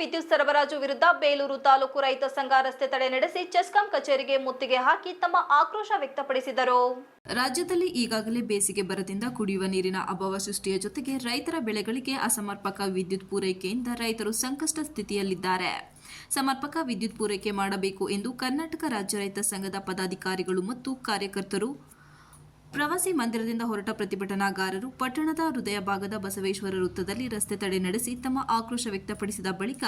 ವಿದ್ಯುತ್ ಸರಬರಾಜು ವಿರುದ್ಧ ಬೇಲೂರು ತಾಲೂಕು ರೈತ ಸಂಘ ರಸ್ತೆ ತಡೆ ನಡೆಸಿ ಚೆಸ್ಕಾಂ ಕಚೇರಿಗೆ ಮುತ್ತಿಗೆ ಹಾಕಿ ತಮ್ಮ ಆಕ್ರೋಶ ವ್ಯಕ್ತಪಡಿಸಿದರು. ರಾಜ್ಯದಲ್ಲಿ ಈಗಾಗಲೇ ಬೇಸಿಗೆ ಬರದಿಂದ ಕುಡಿಯುವ ನೀರಿನ ಅಭಾವ ಸೃಷ್ಟಿಯ ಜೊತೆಗೆ ರೈತರ ಬೆಳೆಗಳಿಗೆ ಅಸಮರ್ಪಕ ವಿದ್ಯುತ್ ಪೂರೈಕೆಯಿಂದ ರೈತರು ಸಂಕಷ್ಟ ಸ್ಥಿತಿಯಲ್ಲಿದ್ದಾರೆ. ಸಮರ್ಪಕ ವಿದ್ಯುತ್ ಪೂರೈಕೆ ಮಾಡಬೇಕು ಎಂದು ಕರ್ನಾಟಕ ರಾಜ್ಯ ರೈತ ಸಂಘದ ಪದಾಧಿಕಾರಿಗಳು ಮತ್ತು ಕಾರ್ಯಕರ್ತರು ಪ್ರವಾಸಿ ಮಂದಿರದಿಂದ ಹೊರಟ ಪ್ರತಿಭಟನಾಗಾರರು ಪಟ್ಟಣದ ಹೃದಯ ಭಾಗದ ಬಸವೇಶ್ವರ ವೃತ್ತದಲ್ಲಿ ರಸ್ತೆ ತಡೆ ನಡೆಸಿ ತಮ್ಮ ಆಕ್ರೋಶ ವ್ಯಕ್ತಪಡಿಸಿದ ಬಳಿಕ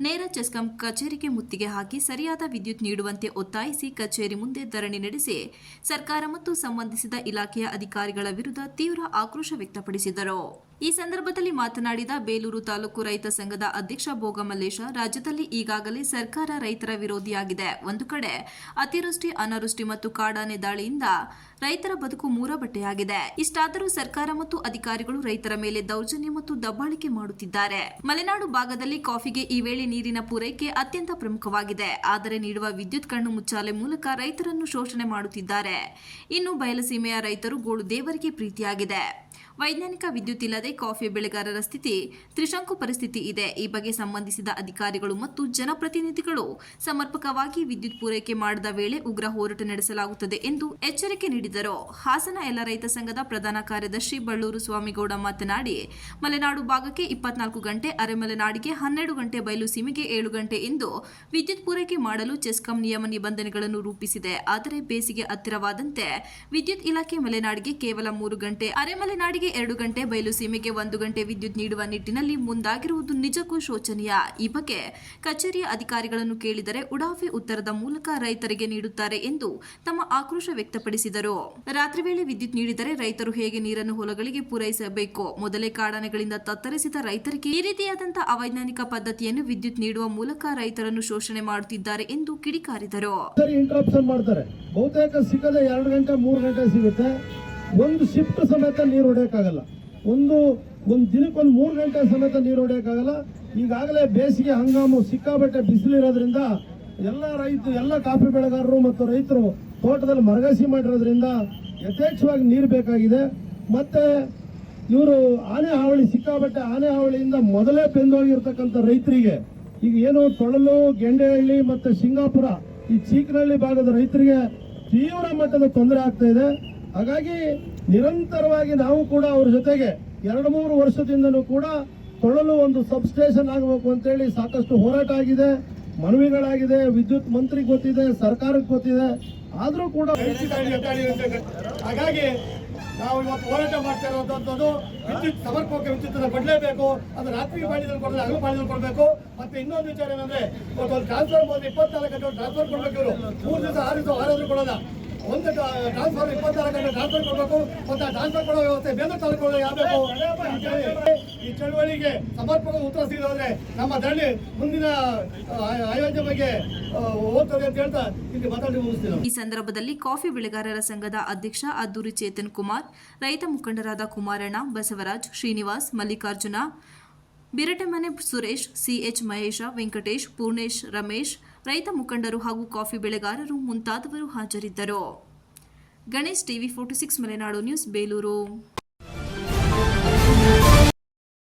ನೇರ ಚೆಸ್ಕಾಂ ಕಚೇರಿಗೆ ಮುತ್ತಿಗೆ ಹಾಕಿ ಸರಿಯಾದ ವಿದ್ಯುತ್ ನೀಡುವಂತೆ ಒತ್ತಾಯಿಸಿ ಕಚೇರಿ ಮುಂದೆ ಧರಣಿ ನಡೆಸಿ ಸರ್ಕಾರ ಮತ್ತು ಸಂಬಂಧಿಸಿದ ಇಲಾಖೆಯ ಅಧಿಕಾರಿಗಳ ವಿರುದ್ಧ ತೀವ್ರ ಆಕ್ರೋಶ ವ್ಯಕ್ತಪಡಿಸಿದರು. ಈ ಸಂದರ್ಭದಲ್ಲಿ ಮಾತನಾಡಿದ ಬೇಲೂರು ತಾಲೂಕು ರೈತ ಸಂಘದ ಅಧ್ಯಕ್ಷ ಭೋಗಮಲ್ಲೇಶ, ರಾಜ್ಯದಲ್ಲಿ ಈಗಾಗಲೇ ಸರ್ಕಾರ ರೈತರ ವಿರೋಧಿಯಾಗಿದೆ. ಒಂದು ಕಡೆ ಅತಿವೃಷ್ಟಿ, ಅನಾವೃಷ್ಟಿ ಮತ್ತು ಕಾಡಾನೆ ದಾಳಿಯಿಂದ ರೈತರ ಬದುಕು ಮೂರಬಟ್ಟೆಯಾಗಿದೆ. ಇಷ್ಟಾದರೂ ಸರ್ಕಾರ ಮತ್ತು ಅಧಿಕಾರಿಗಳು ರೈತರ ಮೇಲೆ ದೌರ್ಜನ್ಯ ಮತ್ತು ದಬ್ಬಾಳಿಕೆ ಮಾಡುತ್ತಿದ್ದಾರೆ. ಮಲೆನಾಡು ಭಾಗದಲ್ಲಿ ಕಾಫಿಗೆ ಈ ವೇಳೆ ನೀರಿನ ಪೂರೈಕೆ ಅತ್ಯಂತ ಪ್ರಮುಖವಾಗಿದೆ. ಆದರೆ ನೀಡುವ ವಿದ್ಯುತ್ ಕಣ್ಣು ಮುಚ್ಚಾಲೆ ಮೂಲಕ ರೈತರನ್ನು ಶೋಷಣೆ ಮಾಡುತ್ತಿದ್ದಾರೆ. ಇನ್ನು ಬಯಲಸೀಮೆಯ ರೈತರು ಗೋಳು ದೇವರಿಗೆ ಪ್ರೀತಿಯಾಗಿದೆ. ವೈಜ್ಞಾನಿಕ ವಿದ್ಯುತ್ ಇಲ್ಲದೆ ಕಾಫಿ ಬೆಳೆಗಾರರ ಸ್ಥಿತಿ ತ್ರಿಶಂಕು ಪರಿಸ್ಥಿತಿ ಇದೆ. ಈ ಬಗ್ಗೆ ಸಂಬಂಧಿಸಿದ ಅಧಿಕಾರಿಗಳು ಮತ್ತು ಜನಪ್ರತಿನಿಧಿಗಳು ಸಮರ್ಪಕವಾಗಿ ವಿದ್ಯುತ್ ಪೂರೈಕೆ ಮಾಡದ ವೇಳೆ ಉಗ್ರ ಹೋರಾಟ ನಡೆಸಲಾಗುತ್ತದೆ ಎಂದು ಎಚ್ಚರಿಕೆ ನೀಡಿದರು. ಹಾಸನ ಎಲ್ಲ ರೈತ ಸಂಘದ ಪ್ರಧಾನ ಕಾರ್ಯದರ್ಶಿ ಬಳ್ಳೂರು ಸ್ವಾಮಿಗೌಡ ಮಾತನಾಡಿ, ಮಲೆನಾಡು ಭಾಗಕ್ಕೆ ಇಪ್ಪತ್ನಾಲ್ಕು ಗಂಟೆ, ಅರೆಮಲೆನಾಡಿಗೆ ಹನ್ನೆರಡು ಗಂಟೆ ಬಯಲು ಸೀಮೆಗೆ ಏಳು ಗಂಟೆ ಎಂದು ವಿದ್ಯುತ್ ಪೂರೈಕೆ ಮಾಡಲು ಚೆಸ್ಕಾಂ ನಿಯಮ ನಿಬಂಧನೆಗಳನ್ನು ರೂಪಿಸಿದೆ. ಆದರೆ ಬೇಸಿಗೆ ಹತ್ತಿರವಾದಂತೆ ವಿದ್ಯುತ್ ಇಲಾಖೆ ಮಲೆನಾಡಿಗೆ ಕೇವಲ ಮೂರು ಗಂಟೆ ಅರೆಮಲೆನಾಡಿಗೆ ಎರಡು ಗಂಟೆ, ಬಯಲು ಸೀಮೆಗೆ ಒಂದು ಗಂಟೆ ವಿದ್ಯುತ್ ನೀಡುವ ನಿಟ್ಟಿನಲ್ಲಿ ಮುಂದಾಗಿರುವುದು ನಿಜಕ್ಕೂ ಶೋಚನೀಯ. ಈ ಬಗ್ಗೆ ಕಚೇರಿಯ ಅಧಿಕಾರಿಗಳನ್ನು ಕೇಳಿದರೆ ಉಡಾಫೆ ಉತ್ತರದ ಮೂಲಕ ರೈತರಿಗೆ ನೀಡುತ್ತಾರೆ ಎಂದು ತಮ್ಮ ಆಕ್ರೋಶ ವ್ಯಕ್ತಪಡಿಸಿದರು. ರಾತ್ರಿ ವೇಳೆ ವಿದ್ಯುತ್ ನೀಡಿದರೆ ರೈತರು ಹೇಗೆ ನೀರನ್ನು ಹೊಲಗಳಿಗೆ ಪೂರೈಸಬೇಕು? ಮೊದಲೇ ಕಾಡಾನೆಗಳಿಂದ ತತ್ತರಿಸಿದ ರೈತರಿಗೆ ಈ ರೀತಿಯಾದಂತಹ ಅವೈಜ್ಞಾನಿಕ ಪದ್ಧತಿಯನ್ನು ವಿದ್ಯುತ್ ನೀಡುವ ಮೂಲಕ ರೈತರನ್ನು ಶೋಷಣೆ ಮಾಡುತ್ತಿದ್ದಾರೆ ಎಂದು ಕಿಡಿಕಾರಿದರು. ಸಿಗದೆ ಗಂಟೆ ಗಂಟೆ ಒಂದು ಶಿಫ್ಟ್ ಸಮೇತ ನೀರು ಹೊಡೆಯೋಕ್ಕಾಗಲ್ಲ. ಒಂದು ಒಂದು ದಿನಕ್ಕೊಂದು ಮೂರು ಗಂಟೆ ಸಮೇತ ನೀರು ಹೊಡೆಯೋಕ್ಕಾಗಲ್ಲ. ಈಗಾಗಲೇ ಬೇಸಿಗೆ ಹಂಗಾಮು ಸಿಕ್ಕಾಬಟ್ಟೆ ಬಿಸಿಲಿರೋದ್ರಿಂದ ಎಲ್ಲ ರೈತರು ಎಲ್ಲ ಕಾಫಿ ಬೆಳೆಗಾರರು ಮತ್ತು ರೈತರು ತೋಟದಲ್ಲಿ ಮರಗಸಿ ಮಾಡಿರೋದ್ರಿಂದ ಯಥೇಚ್ಛವಾಗಿ ನೀರು ಬೇಕಾಗಿದೆ. ಮತ್ತೆ ಇವರು ಆನೆ ಹಾವಳಿ ಸಿಕ್ಕಾಬಟ್ಟೆ ಆನೆ ಹಾವಳಿಯಿಂದ ಮೊದಲೇ ಬೆಂದೋಗಿರ್ತಕ್ಕಂಥ ರೈತರಿಗೆ ಈಗ ಏನು ತೊಳಲು, ಗೆಂಡೆಹಳ್ಳಿ ಮತ್ತು ಸಿಂಗಾಪುರ ಈ ಚೀಕನಹಳ್ಳಿ ಭಾಗದ ರೈತರಿಗೆ ತೀವ್ರ ಮಟ್ಟದ ತೊಂದರೆ ಆಗ್ತಾ ಇದೆ. ಹಾಗಾಗಿ ನಿರಂತರವಾಗಿ ನಾವು ಕೂಡ ಅವ್ರ ಜೊತೆಗೆ ಎರಡು ಮೂರು ವರ್ಷದಿಂದಲೂ ಕೂಡ ಕೊಳ್ಳಲು ಒಂದು ಸಬ್ಸ್ಟೇಷನ್ ಆಗಬೇಕು ಅಂತೇಳಿ ಸಾಕಷ್ಟು ಹೋರಾಟ ಆಗಿದೆ, ಮನವಿಗಳಾಗಿದೆ, ವಿದ್ಯುತ್ ಮಂತ್ರಿ ಗೊತ್ತಿದೆ, ಸರ್ಕಾರಕ್ಕೆ ಗೊತ್ತಿದೆ, ಆದರೂ ಕೂಡ ಹಾಗಾಗಿ ನಾವು ಇವತ್ತು ಹೋರಾಟ ಮಾಡ್ತಾ ಇರುವಂತದ್ದು ವಿದ್ಯುತ್ ಸಮರ್ಪಕ ವಿದ್ಯುತ್ ಕೊಡಲೇಬೇಕು, ಅದು ರಾತ್ರಿ ಬಾಳಿದಲ್ಲಿ ಕೊಡಲು ಹಗಲು ಬಾಳಿದಲ್ಲಿ ಕೊಡಬೇಕು, ಮತ್ತೆ ಇನ್ನೊಂದು ವಿಚಾರ ಏನಂದ್ರೆ, ಇವತ್ತು ಒಂದು ಟ್ರಾನ್ಸ್ಫರ್ ಇಪ್ಪತ್ನಾಲ್ಕು ಗಂಟೆ ಟ್ರಾನ್ಸ್ಫರ್ ಕೊಡಬೇಕು ಇವರು. ಮೂರು ದಿವಸ ಆರು ದಿವಸ ಆರಾದ್ರೂ ಕೊಡೋಲ್ಲ. ಒಂದು ಟ್ರಾನ್ಸ್ಫರ್ ಇಪ್ಪತ್ತಾರು ಗಂಟೆ ಟ್ರಾನ್ಸ್ಫರ್ ಕೊಡಬೇಕು. ಮತ್ತೆ ಆ ಟ್ರಾನ್ಸ್ಫರ್ ಕೊಡೋ ವ್ಯವಸ್ಥೆ ಬೇರೆ ತಾಲೂಕುಗಳು ಯಾವಬೇಕು ಈ ಚಳುವಳಿಗೆ ಸಮರ್ಪಕ ಉತ್ತರ ಸಿಗೋದ್ರೆ ನಮ್ಮ ಧರಣಿ ಮುಂದಿನ ಆಯೋಜನೆ ಬಗ್ಗೆ ಅಂತ ಹೇಳ್ತಾ ಇಲ್ಲಿ ಈ ಸಂದರ್ಭದಲ್ಲಿ ಕಾಫಿ ಬೆಳೆಗಾರರ ಸಂಘದ ಅಧ್ಯಕ್ಷ ಅದ್ದೂರಿ ಚೇತನ್ ಕುಮಾರ್, ರೈತ ಮುಖಂಡರಾದ ಕುಮಾರಣ್ಣ, ಬಸವರಾಜ್, ಶ್ರೀನಿವಾಸ್, ಮಲ್ಲಿಕಾರ್ಜುನ ಬಿರಟೆಮನೆ ಸುರೇಶ್ ಸಿಎಚ್ ಮಹೇಶ, ವೆಂಕಟೇಶ್, ಪೂರ್ಣೇಶ್, ರಮೇಶ್ ರೈತ ಮುಖಂಡರು ಹಾಗೂ ಕಾಫಿ ಬೆಳೆಗಾರರು ಮುಂತಾದವರು ಹಾಜರಿದ್ದರು. Ganesh TV forty six Malenadu news Belur.